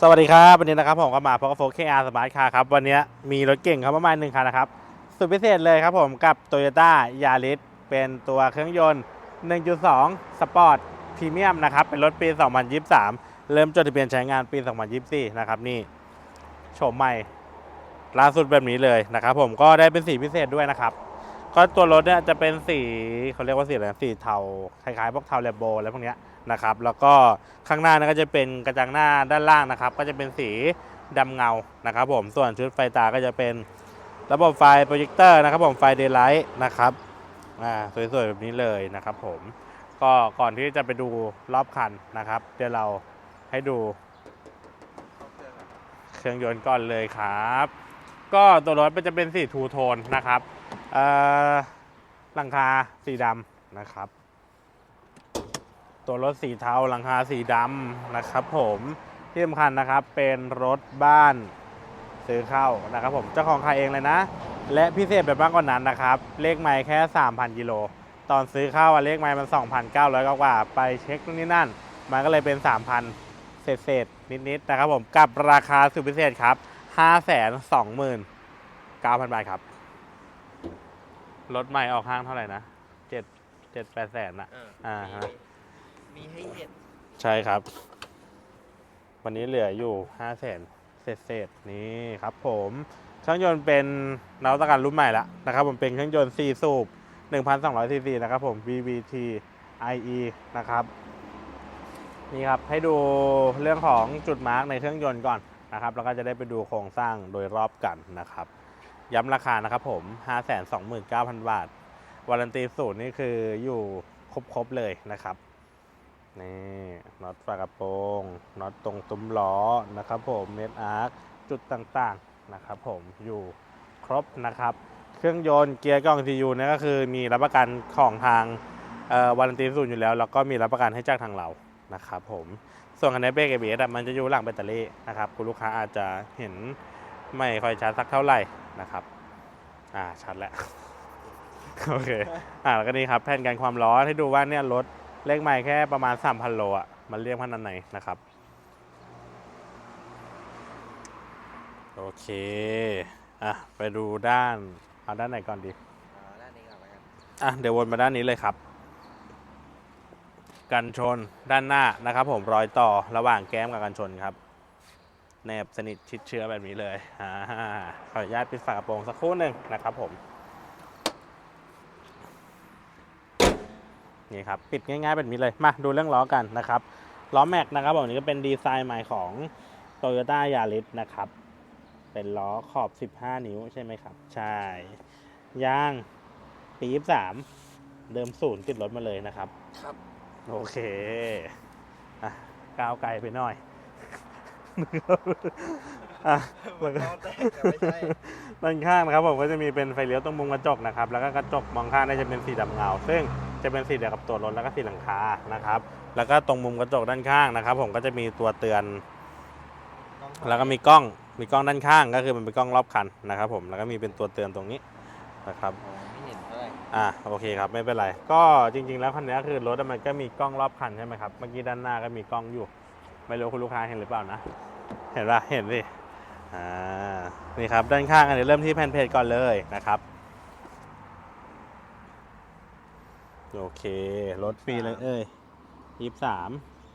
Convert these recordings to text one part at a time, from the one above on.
สวัสดีครับ วันนี้นะครับผมก็มาพบกับโฟกเคอาร์สมาร์ทคาร์ครับ วันนี้มีรถเก่งครับประมาณหนึ่งคันนะครับ สุดพิเศษเลยครับผมกับ t o y ยต้ายาริสเป็นตัวเครื่องยนต์ 1.2 สปอร์ตพรีเมียมนะครับ เป็นรถปี 2023 เริ่มจดทะเบียนใช้งานปี 2024 นะครับนี่โฉมใหม่ล่าสุดแบบนี้เลยนะครับผมก็ได้เป็นสีพิเศษด้วยนะครับ ก็ตัวรถเนี่ยจะเป็นสีเขาเรียกว่าสีอะไรสีเทาคล้ายๆพวกเทาแลมโบอะไรพวกเนี้ย นะครับ แล้วก็ข้างหน้านยก็จะเป็นกระจังหน้าด้านล่างนะครับ ก็จะเป็นสีดำเงานะครับผมส่วนชุดไฟตาก็จะเป็นระบบไฟโปรเจคเตอร์นะครับผมไฟเดย์ไลท์นะครับอ่าสวยๆแบบนี้เลยนะครับผมก็ก่อนที่จะไปดูรอบคันนะครับ เดี๋ยวเราให้ดู เครื่องยนต์ก่อนเลยครับ ก็ตัวรถมันจะเป็นสีทูโทนนะครับหลังคาสีดำนะครับ ตัวรถสีเทาหลังคาสีดำนะครับผมที่สำคัญนะครับเป็นรถบ้านซื้อเข้านะครับผมเจ้าของขายเองเลยนะ และพิเศษแบบมากกว่านั้นนะครับ เลขไม้แค่ 3,000กิโลตอนซื้อเข้าอะเลขไม้มัน 2,900 กว่าๆไปเช็คนู่นนี่นั่น มันก็เลยเป็น 3,000 เศษๆนิดๆนะครับผมกับราคาสุดพิเศษครับ 529,000 บาทครับ รถใหม่ออกห้างเท่าไหร่นะเจ็ดเจ็ดแปดแสนอะอ่าอ่าฮะ มีให้เห็นใช่ครับ วันนี้เหลืออยู่ห้าแสนเศษเศษๆนี่ครับผมเครื่องยนต์เป็นนวัตกรรมรุ่นใหม่ละนะครับผมเป็นเครื่องยนต์4สูบ1,200ซีซีนะครับผม VVT IE นะครับนี่ครับให้ดูเรื่องของจุดมาร์กในเครื่องยนต์ก่อนนะครับ แล้วก็จะได้ไปดูโครงสร้างโดยรอบกันนะครับ ย้ำราคานะครับผม 529,000 บาท วารันตีศูนย์นี่คืออยู่ครบๆเลยนะครับ นี่น็อตฝากระโปรงน็อตตรงตุ้มล้อนะครับผมเมดอาร์คจุดต่างๆนะครับผมอยู่ครบนะครับ เครื่องยนต์เกียร์กล้อง CU เนี่ยก็คือมีรับประกันของทางวารันตีศูนย์อยู่แล้ว แล้วก็มีรับประกันให้จากทางเรานะครับผมส่วนคันนี้เบรกเอเบมันจะอยู่หลังแบตเตอรี่นะครับคุณลูกค้าอาจจะเห็นไม่ค่อยชัดสักเท่าไหร่นะครับอ่าชัดแล้วโอเคอ่าแล้วก็นี่ครับแผ่นกันความร้อนให้ดูว่าเนี่ยรถ เลขไมล์แค่ประมาณ 3,000 โลอะ มันเรียกพันนันไหนนะครับ โอเค อะ ไปดูด้าน เอาด้านไหนก่อนดีอ่าด้านนี้ก่อนแล้วกันอะ เดี๋ยววนมาด้านนี้เลยครับ กันชนด้านหน้านะครับ ผมรอยต่อระหว่างแก้มกับกันชนครับ แนบสนิทชิดเชื้อแบบนี้เลยอ่าขออนุญาตปิดฝากระโปรงสักครู่หนึ่งนะครับผม นี่ครับปิดง่ายๆแบบนี้เลยมาดูเรื่องล้อกันนะครับล้อแม็กนะครับผมอันนี้ก็เป็นดีไซน์ใหม่ของ Toyota Yaris นะครับ เป็นล้อขอบ 15 นิ้วใช่ไหมครับ ใช่ ยางปี23เดิมศูนย์ติดรถมาเลยนะครับ ครับ โอเคอะก้าวไกลไปหน่อยอะมันก็แตกแต่ไม่ใช่ด้านข้างนะครับผมก็จะมีเป็นไฟเลี้ยวตรงมุมกระจกนะครับ แล้วก็กระจกมองข้างเนี่ยจะเป็นสีดำเงา ซึ่ง จะเป็นสีเดียวกับตัวรถแล้วก็สีหลังคานะครับ แล้วก็ตรงมุมกระจกด้านข้างนะครับ ผมก็จะมีตัวเตือน แล้วก็มีกล้องมีกล้องด้านข้างก็คือมันเป็นกล้องรอบคันนะครับ ผมแล้วก็มีเป็นตัวเตือนตรงนี้นะครับอ๋อไม่เห็นเท่าไหร่อ่าโอเคครับไม่เป็นไร ก็จริง ๆ แล้วคันนี้คือรถมันก็มีกล้องรอบคันใช่ไหมครับเมื่อกี้ด้านหน้าก็มีกล้องอยู่ ไม่รู้คุณลูกค้าเห็นหรือเปล่านะ เห็นปะเห็นสิอ่านี่ครับด้านข้างอันนี้เริ่มที่แผ่นเพจก่อนเลยนะครับ โอเค รถฟรีเลยเอ้ยยี่สาม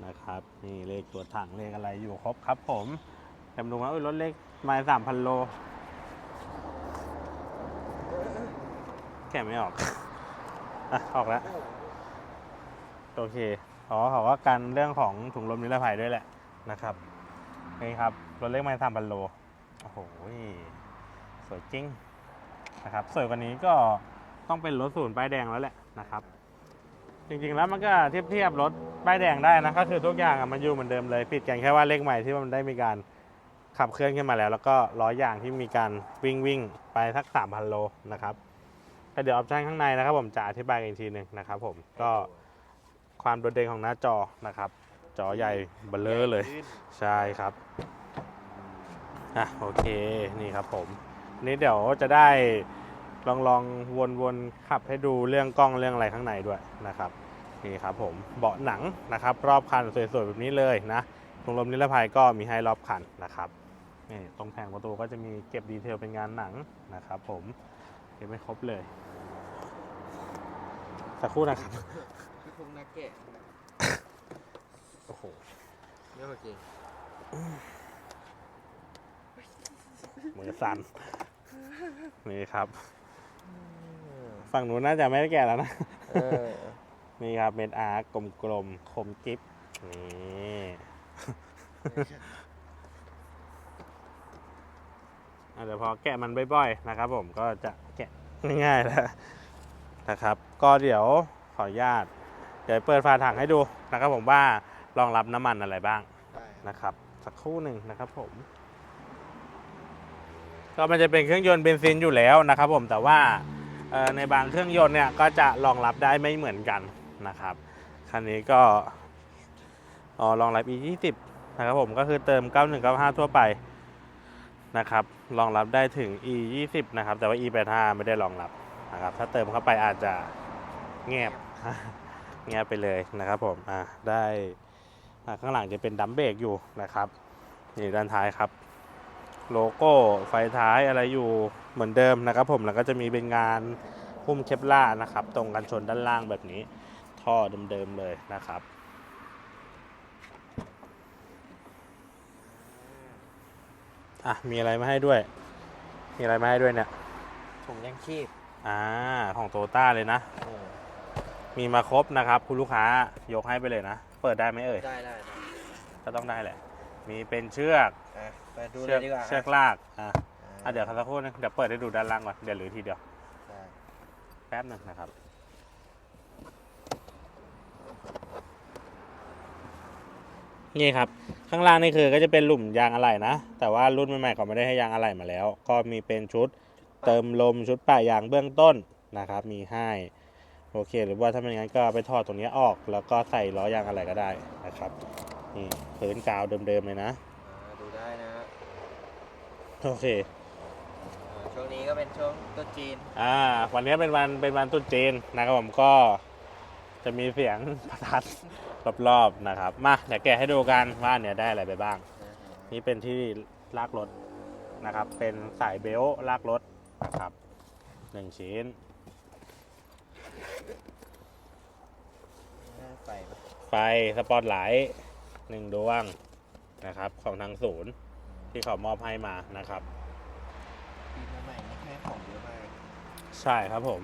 นะครับ นี่เลขตัวถังเลขอะไรอยู่ครบครับผมแอมดูว่าอุ้ยรถเลขมาสามพันโล แกะไม่ออก อะ ออกแล้ว โอเค อ๋อเขาก็กันเรื่องของถุงลมนิรภัยด้วยแหละนะครับ นี่ครับ รถเล็กไม่สามพันโล โอ้โห สวยจริงนะครับ สวยกว่านี้ก็ต้องเป็นรถศูนย์ป้ายแดงแล้วแหละนะครับ จริงๆแล้วมันก็เทียบเทียบรถป้ายแดงได้นะก็คือทุกอย่างอะมันอยู่เหมือนเดิมเลยผิดกันแค่ว่าเลขใหม่ที่มันได้มีการขับเคลื่อนขึ้นมาแล้ว แล้วก็ล้อยางที่มีการวิ่งวิ่งไปสักสามพันโลนะครับก็เดี๋ยวออปชันข้างในนะครับ ผมจะอธิบายกันอีกทีหนึ่งนะครับ ผมก็ความโดดเด่นของหน้าจอนะครับ จอใหญ่เบลเลอร์เลยใช่ครับอะโอเคนี่ครับผมนี่เดี๋ยวจะได้ลองลองวนวนขับให้ดูเรื่องกล้องเรื่องอะไรข้างในด้วยนะครับ นี่ครับผมเบาะหนังนะครับ รอบคันสวยๆแบบนี้เลยนะถุงลมนิรภัยก็มีให้รอบคันนะครับนี่ตรงแผงประตูก็จะมีเก็บดีเทลเป็นงานหนังนะครับ ผมเก็บไม่ครบเลยสักครู่นะครับพี่พงษ์นักเกะโอ้โหเยอะจริงมือสั่นนี่ครับ ฝั่งนู้นน่าจะไม่ได้แก่แล้วนะเออ นี่ครับเม็ดอาร์กกลมๆคมกิฟนี่อะเดี๋ยวพอแกะมันบ่อยๆนะครับ ผมก็จะแกะง่ายๆแล้วนะครับ ก็เดี๋ยวขออนุญาตเดี๋ยวเปิดฝาถังให้ดูนะครับ ผมว่ารองรับน้ำมันอะไรบ้างได้นะครับ สักครู่หนึ่งนะครับ ผม ก็มันจะเป็นเครื่องยนต์เบนซินอยู่แล้วนะครับ ผมแต่ว่าเอ่อในบางเครื่องยนต์เนี่ยก็จะรองรับได้ไม่เหมือนกัน นะครับ คันนี้ก็ออรองรับ e 2 0 นะครับผมก็คือเติม 9195 ทั่วไปนะครับรองรับได้ถึง e 2 0 นะครับ แต่ว่า e 8 5 ไม่ได้รองรับนะครับถ้าเติมเข้าไปอาจจะเงียบเงียบไปเลยนะครับผมอะได้ข้างหลังจะเป็นดัมเบรกอยู่นะครับนี่ด้านท้ายครับ โลโก้ไฟท้ายอะไรอยู่เหมือนเดิมนะครับผมแล้วก็จะมีเป็นงานหุ้มเคปล่านะครับ ตรงกันชนด้านล่างแบบนี้ ท่อเดิมๆเลยนะครับ อะ มีอะไรมาให้ด้วย มีอะไรมาให้ด้วยเนี่ย ถุงยังชีพ อ่า ของโตต้าเลยนะเออมีมาครบนะครับ คุณลูกค้ายกให้ไปเลยนะ เปิดได้ไหมเอ่ย ได้ได้ได้ก็ต้องได้แหละ มีเป็นเชือกอะไปดูเลเชือยกดีกว่าเชือกลาก อะอะเดี๋ยวสักครู่นึงเดี๋ยวเปิดให้ดูด้านล่างก่อน เดี๋ยวหรือทีเดียวได้แป๊บหนึงนะครับ นี่ครับ ข้างล่างนี่คือก็จะเป็นหลุมยางอะไหล่นะ แต่ว่ารุ่นใหม่ๆเขาไม่ได้ให้ยางอะไหล่มาแล้ว ก็มีเป็นชุดเติมลมชุดป่ายางเบื้องต้นนะครับ มีให้โอเค หรือว่าถ้าไม่งั้นก็ไปถอดตรงนี้ออก แล้วก็ใส่ล้อยางอะไรก็ได้นะครับนี่พื้นกาวเดิมๆเลยนะอ่าดูได้นะโอเคอ่าช่วงนี้ก็เป็นช่วงตรุ๊จีนอ่าวันนี้เป็นวันเป็นวันตรุษจีนนะครับผมก็ จะมีเสียงประทัดรอบๆนะครับ มาเดี๋ยวแกะให้ดูกันว่าเนี่ยได้อะไรไปบ้างนะฮะนี่เป็นที่ลากรถนะครับ เป็นสายเบลต์ลากรถนะครับหนึ่งชิ้นน่าใส่ปะไฟสปอตไลท์หนึ่งดวงนะครับ ของทางศูนย์ที่เขามอบให้มานะครับ ปีใหม่นี่ให้ของเยอะมาก ใช่ครับผม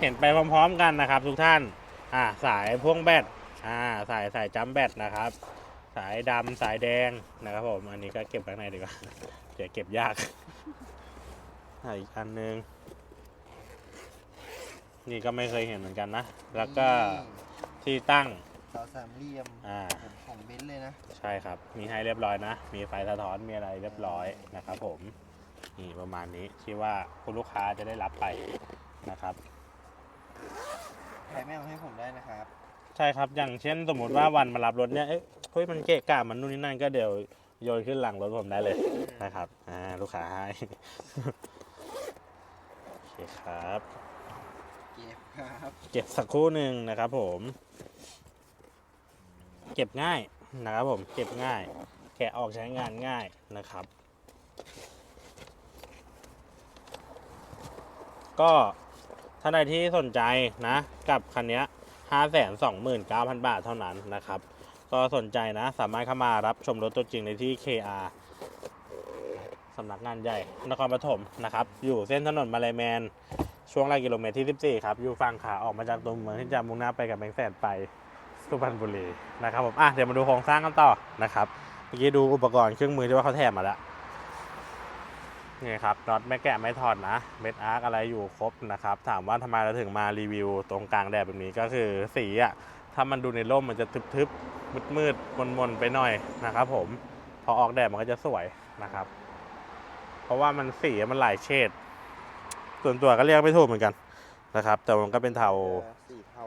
เห็นไปพร้อมๆกันนะครับ ทุกท่านอ่าสายพ่วงแบตอ่าสายสายจัมแบตนะครับ สายดำสายแดงนะครับผมอันนี้ก็เก็บไว้ข้างในดีกว่าเดี๋ยวเก็บยากอ่าอีกอันหนึงนี่ก็ไม่เคยเห็นเหมือนกันนะ แล้วก็ที่ตั้งเสาสามเหลี่ยมอ่าผมของเบนซ์เลยนะ ใช่ครับ มีให้เรียบร้อยนะ มีไฟสะท้อน มีอะไรเรียบร้อยนะครับผม นี่ประมาณนี้ที่ว่าคุณลูกค้าจะได้รับไปนะครับ ใครไม่เอาให้ผมได้นะครับ ใช่ครับ อย่างเช่นสมมติว่าวันมารับรถเนี่ยเอ้ยเฮ้ยมันเกะกะมันนู่นนี่นั่นก็เดี๋ยวโยนขึ้นหลังรถผมได้เลยนะครับ อ่าลูกค้าให้ โอเคครับ เก็บครับ เก็บสักครู่หนึ่งนะครับผม เก็บง่ายนะครับผม เก็บง่าย แกะออกใช้งานง่ายนะครับ ก็ ท่านใดที่สนใจนะ กับคันนี้ยห้าแสนสองหมื่นเก้าพันบาทเท่านั้นนะครับ ก็สนใจนะ สามารถเข้ามารับชมรถตัวจริงในที่ KR สำนักงานใหญ่นครปฐมนะครับ อยู่เส้นถนนมาลายแมน ช่วงหลักกิโลเมตรที่ 14 ครับ อยู่ฝั่งขาออกมาจากตัวเมืองที่จะมุ่งหน้าไปกับแบงแสนไปสุพรรณบุรีนะครับผมอะเดี๋ยวมาดูโครงสร้างกันต่อนะครับ เมื่อกี้ดูอุปกรณ์เครื่องมือที่ว่าเขาแถมมาแล้ว นี่ครับน็อตไม่แกะไม่ถอดนะเม็ดอาร์คอะไรอยู่ครบนะครับ ถามว่าทำไมเราถึงมารีวิวตรงกลางแดดแบบนี้ก็คือสีอะถ้ามันดูในร่มมันจะทึบๆมืดๆมนๆไปหน่อยนะครับผมพอออกแดดมันก็จะสวยนะครับ เพราะว่ามันสีมันหลายเฉดส่วนตัวก็เรียกไม่ถูกเหมือนกันนะครับ แต่มันก็เป็นเทาเออสีเทา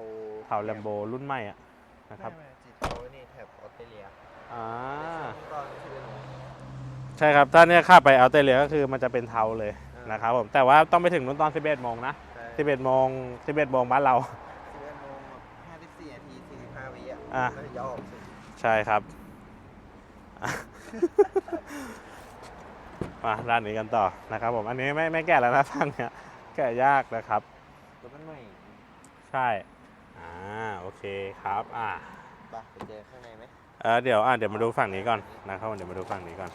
เทาแลมโบรุ่นใหม่อะนะครับไม่ไม่สีเทานี่แถบออสเตรเลียอ่าตอนที่เป็น ใช่ครับถ้าเนี่ยข้าไปออสเตรเลียก็คือมันจะเป็นเทาเลยอ่านนะครับผมแต่ว่าต้องไปถึงนู้นตอน 11โมงนะสิบ11โมง11โมงบ้านเราสิบเอ็ดโมงแบบห้าสิบสี่นาทีสี่สิบห้าวิอะอะไม่ได้ยอมสิใช่ครับอะมาด้านนี้กันต่อนะครับผมอันนี้ไม่ไม่แกะแล้วนะฟังเนี่ยแกะยากนะครับตัวมันใหม่ใช่อ่าโอเคครับอ่าปะไปเจอข้างในไหมเออเดี๋ยวอะเดี๋ยวมาดูฝั่งนี้ก่อนนะครับเดี๋ยวมาดูฝั่งนี้ก่อน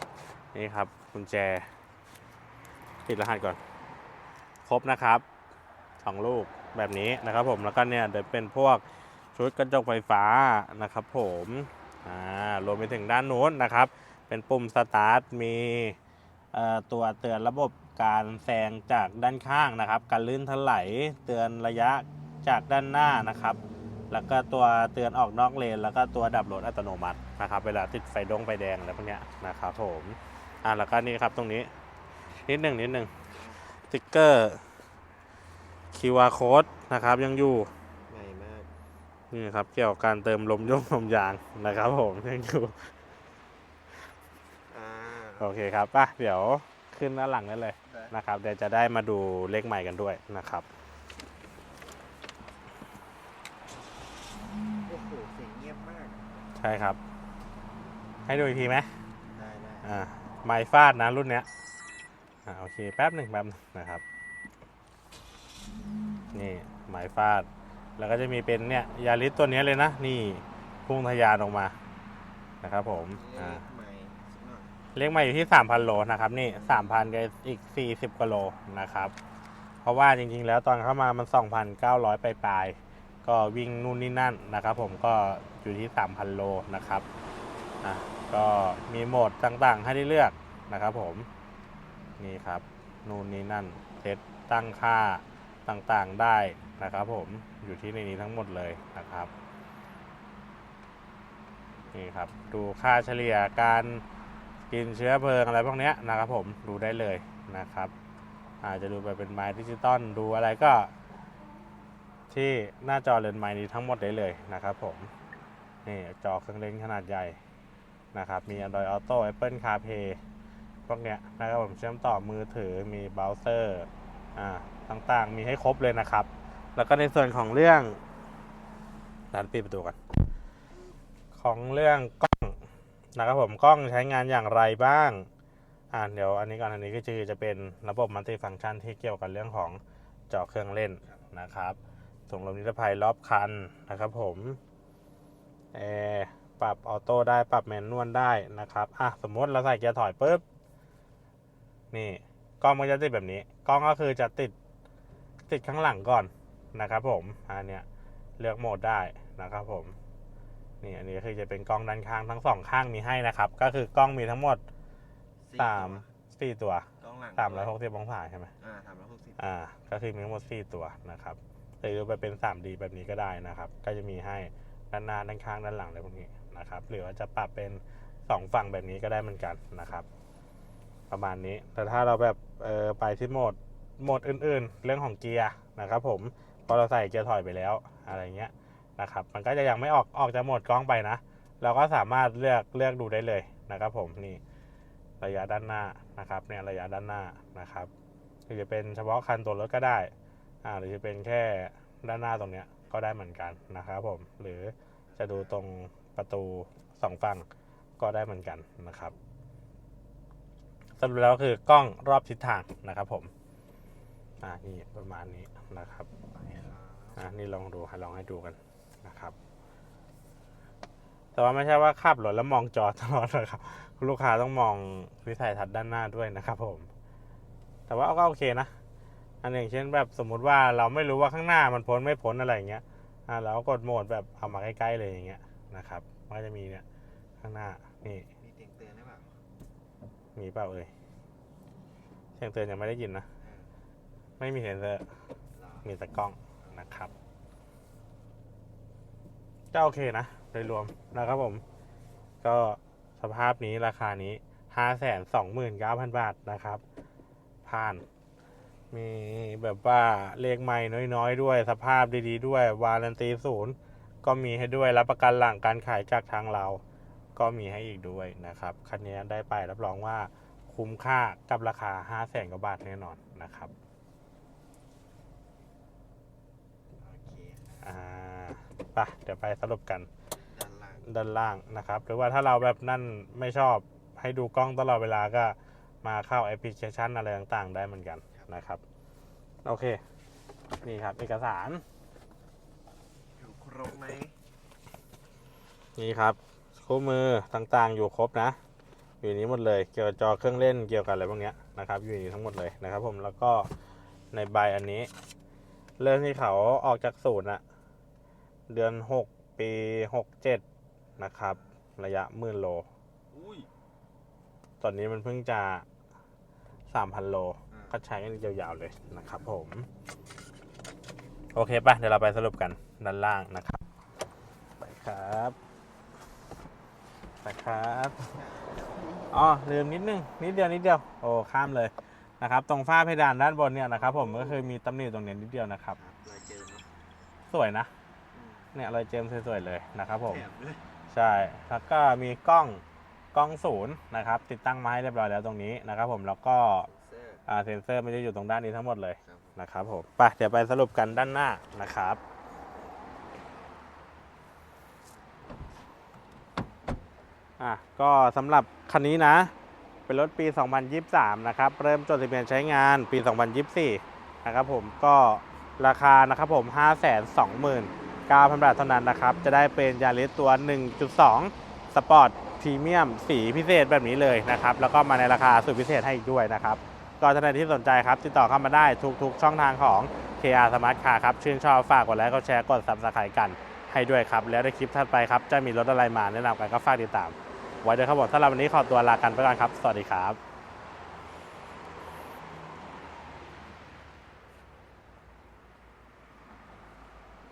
นี่ครับกุญแจปิดรหัสก่อน ครบนะครับสองลูกแบบนี้นะครับผมแล้วก็เนี่ยเดี๋ยวเป็นพวกชุดกระจกไฟฟ้านะครับผมอ่ารวมไปถึงด้านนู้นนะครับ เป็นปุ่มสตาร์ทมีตัวเตือนระบบการแซงจากด้านข้างนะครับ การลื่นถลายเตือนระยะจากด้านหน้านะครับ แล้วก็ตัวเตือนออกนอกเลน แล้วก็ตัวดับรถอัตโนมัตินะครับ เวลาติดไฟดงไฟแดงอะไรพวกนี้นะครับผม อ่าแล้วก็นี่ครับตรงนี้ นิดหนึ่งนิดหนึ่งสติ๊กเกอร์ QR code นะครับยังอยู่ใหม่มากนี่ครับเกี่ยวกับการเติมลมยงลมยางนะครับผมยังอยู่อ่าโอเคครับป่ะเดี๋ยวขึ้นด้านหลังได้เลยได้นะครับเดี๋ยวจะได้มาดูเลขใหม่กันด้วยนะครับโอ้โหเสียงเงียบมาก ใช่ครับ ให้ดูอีกทีไหมได้ได้ อ่า ไมค์ฟาดนะรุ่นเนี้ยอ่าโอเคแป๊บหนึ่งแป๊บหนึ่งนะครับ นี่ไมค์ฟาด แล้วก็จะมีเป็นเนี่ยยาริสตัวเนี้ยเลยนะ นี่พุ่งทะยานออกมานะครับผมเลอ่าขใหม่อยเลขใหม่อยู่ที่ 3,000 โลนะครับ นี่ 3,000กับอีก 40กิโลนะครับ เพราะว่าจริงๆ แล้วตอนเข้ามามัน 2,900 ไปปลายๆก็วิ่งนู่นนี่นั่นนะครับ ผมก็อยู่ที่ 3,000 โลนะครับอะ ก็มีโหมดต่างๆ ให้ได้เลือกนะครับผม นี่ครับ นู่นนี่นั่นเซตตั้งค่าต่างๆได้นะครับผมอยู่ที่ในนี้ทั้งหมดเลยนะครับ นี่ครับ ดูค่าเฉลี่ยการกินเชื้อเพลิงอะไรพวกนี้นะครับผมดูได้เลยนะครับ อาจจะดูแบบเป็นไม้ดิจิตอลดูอะไรก็ ที่หน้าจอเลนส์ไม้นี้ทั้งหมดได้เลยนะครับผมนี่จอเครื่องเล่นขนาดใหญ่ นะครับ มี Android Auto Apple CarPlay พวกเนี้ยนะครับผมเชื่อมต่อมือถือมีเบราว์เซอร์อ่าต่างๆ มีให้ครบเลยนะครับ แล้วก็ในส่วนของเรื่องร้านปิดประตูกันของเรื่องกล้องนะครับผมกล้องใช้งานอย่างไรบ้างอ่าเดี๋ยวอันนี้ก่อนอันนี้ก็คือจะเป็นระบบมัลติฟังก์ชันที่เกี่ยวกับเรื่องของจอเครื่องเล่นนะครับส่งลมนิรภัยรอบคันนะครับผมแอร์ ปรับออโต้ได้ปรับแมนนวลได้นะครับอะสมมติเราใส่เกียร์ถอยปุ๊บนี่กล้องมันจะติดแบบนี้กล้องก็คือจะติดติดข้างหลังก่อนนะครับ ผมอันเนี้ยเลือกโหมดได้นะครับผมนี่อันนี้คือจะเป็นกล้องด้านข้างทั้งสองข้างมีให้นะครับ ก็คือกล้องมีทั้งหมดสี่สามตัวสี่ตัวกล้องหลังสามร้อยหกสิบองศาใช่ไหมอ่าสามร้อยหกสิบอ่า ก็คือมีทั้งหมดสี่ตัวนะครับหรือไปเป็น 3D แบบนี้ก็ได้นะครับ ก็จะมีให้ด้านหน้าด้านข้างด้านหลังอะไรพวกนี้ นะครับ หรือว่าจะปรับเป็นสองฝั่งแบบนี้ก็ได้เหมือนกันนะครับ ประมาณนี้ แต่ถ้าเราแบบเออไปที่โหมดโหมดอื่นๆ เรื่องของเกียร์นะครับ ผมพอเราใส่เกียร์ถอยไปแล้วอะไรเงี้ยนะครับ มันก็จะยังไม่ออกออกจากโหมดกล้องไปนะ เราก็สามารถเลือกเลือกดูได้เลยนะครับ ผมนี่ระยะด้านหน้านะครับเนี่ยระยะด้านหน้านะครับหรือจะเป็นเฉพาะคันตัวรถก็ได้อ่าหรือจะเป็นแค่ด้านหน้าตรงเนี้ยก็ได้เหมือนกันนะครับผมหรือจะดูตรง ประตูสองฝั่งก็ได้เหมือนกันนะครับสรุปแล้วคือกล้องรอบทิศทางนะครับผมอ่านี่ประมาณนี้นะครับอ่านี่ลองดูให้ลองให้ดูกันนะครับ แต่ว่าไม่ใช่ว่าขับรถแล้วมองจอตลอดนะครับลูกค้าต้องมองวิสัยทัศน์ด้านหน้าด้วยนะครับผม แต่ว่าก็โอเคนะอันอย่างเช่นแบบสมมุติว่าเราไม่รู้ว่าข้างหน้ามันพ้นไม่พ้นอะไรอย่างเงี้ยอ่าเราก็กดโหมดแบบเอามาใกล้ๆเลยอย่างเงี้ย นะครับมันก็จะมีเนี่ยข้างหน้านี่มีเสียงเตือนได้เปล่ามีเปล่าเอ่ยเสียงเตือนยังไม่ได้ยินนะอ่าไม่มีเซ็นเซอร์เหรอมีมีแต่กล้องนะครับก็โอเคนะโดยรวมนะครับผม ก็สภาพนี้ราคานี้ห้าแสนสองหมื่นเก้าพันบาทนะครับ ผ่าน มีแบบว่าเลขไม่น้อยๆ ด้วย สภาพดีๆ ด้วย วารันตีศูนย์ ก็มีให้ด้วยรับประกันหลังการขายจากทางเรา ก็มีให้อีกด้วยนะครับคันนี้ได้ไปรับรองว่าคุ้มค่ากับราคาห้าแสนกว่าบาทแน่นอนนะครับโอเคอ่าไปเดี๋ยวไปสรุปกันเดี๋ยวด้านล่างนะครับ หรือว่าถ้าเราแบบนั่นไม่ชอบให้ดูกล้องตลอดเวลาก็มาเข้าแอปพลิเคชันอะไรต่างๆ ได้เหมือนกันนะครับ โอเค นี่ครับ เอกสารอยู่ค รบไหมนี่ครับคู่มือต่างๆอยู่ครบนะ อยู่ในนี้หมดเลยเกี่ยวกับจอเครื่องเล่นเกี่ยวกับอะไรพวกเนี้ยนะครับ อยู่ในนี้ทั้งหมดเลยนะครับ ผมแล้วก็ในใบอันนี้ เริ่มที่เขาออกจากศูนย์อะเดือน 6 ปี 67 นะครับ ระยะหมื่นโลอุ้ยตอนนี้มันเพิ่งจะ 3,000 โลอ่าก็ใช้กันยาวๆเลยนะครับผม โอเคป่ะ เดี๋ยวเราไปสรุปกัน ด้านล่างนะครับ ไปครับไปครับอ๋อลืมนิดนึงนิดเดียวนิดเดียวโอ้ข้ามเลยนะครับ ตรงฝ้าเพดานด้านบนเนี่ยนะครับ ผมก็คือมีตำหนิตรงเนี้ยนิดเดียวนะครับ สวยนะเนี่ยรอยเจมส์สวยๆเลยนะครับผมใช่แล้วก็มีกล้องกล้องศูนย์นะครับ ติดตั้งมาให้เรียบร้อยแล้วตรงนี้นะครับ ผมแล้วก็เซ็นเซอร์มันจะอยู่ตรงด้านนี้ทั้งหมดเลยนะครับผมไปเดี๋ยวไปสรุปกันด้านหน้านะครับ อะก็สำหรับคันนี้นะ เป็นรถปี 2023 นะครับ เริ่มจดทะเบียนใช้งานปี 2024 นะครับผมก็ราคานะครับผม 529,000 บาทเท่านั้นนะครับ จะได้เป็นยาริสตัว 1.2 สปอร์ตพรีเมียมสีพิเศษแบบนี้เลยนะครับ แล้วก็มาในราคาสุดพิเศษให้อีกด้วยนะครับก็ท่านใดที่สนใจครับ ติดต่อเข้ามาได้ทุกๆ ช่องทางของ KR Smart Car ครับ ชื่นชอบฝากกดไลค์กดแชร์กด Subscribe กันให้ด้วยครับ แล้วในคลิปถัดไปครับ จะมีรถอะไรมาแนะนำกันก็ฝากติดตาม ไว้ด้วยครับผมสำหรับวันนี้ขอตัวลากันไปก่อนครับ สวัสดีครับ